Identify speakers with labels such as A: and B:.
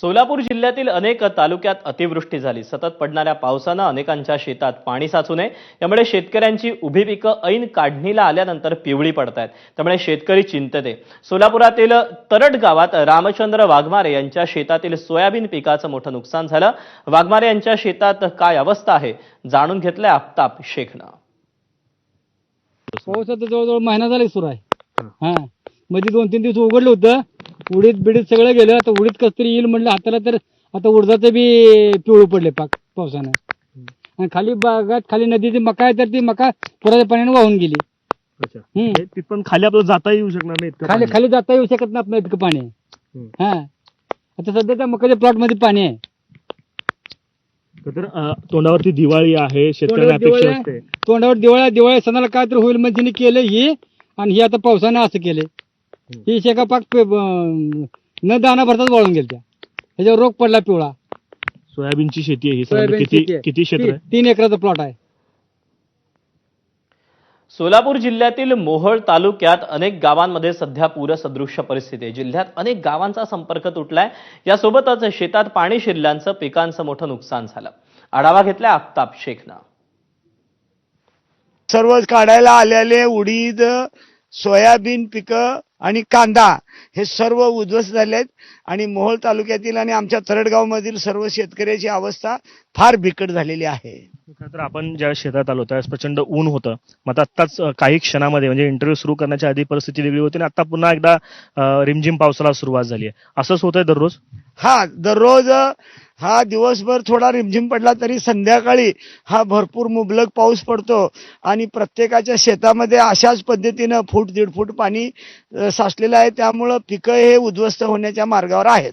A: सोलापूर जिल्ह्यातील अनेक तालुक्यात अतिवृष्टी झाली. सतत पडणाऱ्या पावसानं अनेकांच्या शेतात पाणी साचू नये. त्यामुळे शेतकऱ्यांची उभी पिकं ऐन काढणीला आल्यानंतर पिवळी पडत आहेत त्यामुळे शेतकरी चिंतेत आहे सोलापुरातील तरट गावात रामचंद्र वाघमारे यांच्या शेतातील सोयाबीन पिकाचं मोठं नुकसान झालं. वाघमारे यांच्या शेतात काय अवस्था आहे? जाणून घेतलंय आफताब शेखनं.
B: पाऊस आता जवळजवळ महिना झाला सुरू आहे. हा. मध्ये दोन तीन दिवस उघडलं होतं. उडीद बिडीत सगळं गेलं आता उडीद कस तरी येईल म्हणलं हाताला तर आता उडदाचं बी पिवळं पडले पाक पावसानं आणि खाली बागात खाली नदीची मका आहे तर ती मका पुराच्या पाण्याने वाहून गेली
C: अच्छा
B: हम्म.
C: हे तिथपर्यंत खाली आपल्याला जाता येऊ शकणार नाही इतकं
B: खाली
C: पाणी.
B: खाली जाता येऊ शकत नाही आपलं इतकं पाणी आहे.
C: हम्म.
B: हा आता सध्या त्या मकाच्या प्लॉटमध्ये पाणी आहे
C: तर अं, तोंडावरती दिवाळी आहे शेतकऱ्यांना
B: तोंडावर
C: अपेक्षा
B: दिवाळी
C: असते
B: तोंडावर दिवाळी दिवाळी सणाला काय तर होईल म्हणजे केलं ही आणि ही आता पावसानं असं केलंय ही शेका पाक पे- न दाना भरताच वाळून गेल त्या ह्याच्यावर रोग पडला पिवळा.
C: सोयाबीनची शेती आहे ही
B: सोयाबीन
C: किती
B: शेती आहे.
C: किती क्षेत्र
B: ती-
C: आहे
B: तीन एकराचा प्लॉट आहे.
A: सोलापूर जिल्ह्यातील मोहोळ तालुक्यात अनेक गावांमध्ये सध्या पूरसदृश्य परिस्थिती आहे. जिल्ह्यात अनेक गावांचा संपर्क तुटलाय. यासोबतच शेतात पाणी शिरल्याचं पिकांचं मोठं नुकसान झालं. आढावा घेतलाय आफताब शेखनं.
D: सर्व काढायला आलेले उडीद सोयाबीन पिकं आणि कांदा हे सर्व उद्ध्वस्त झाले आहेत आणि मोहोळ तालुक्यातील आणि आमच्या तरडगावमधील सर्व शेतकऱ्याची अवस्था फार बिकट झालेली आहे.
C: तर आपण ज्या शेतात आलो त्यावेळेस प्रचंड ऊन होतं. मग आता आत्ताच काही क्षणामध्ये म्हणजे इंटरव्ह्यू सुरू करण्याच्या आधी परिस्थिती वेगळी होती आणि आता पुन्हा एकदा रिमझिम पावसाला सुरुवात झाली आहे. असंच होतंय दररोज?
D: हा दररोज हा दिवसभर थोडा रिमझिम पडला तरी संध्याकाळी हा भरपूर मुबलक पाऊस पडतो आणि प्रत्येकाच्या शेतामध्ये अशाच पद्धतीनं फूट दीड फूट पाणी साचलेलं आहे. त्यामुळं पिकं हे उद्ध्वस्त होण्याच्या मार्गावर आहेत.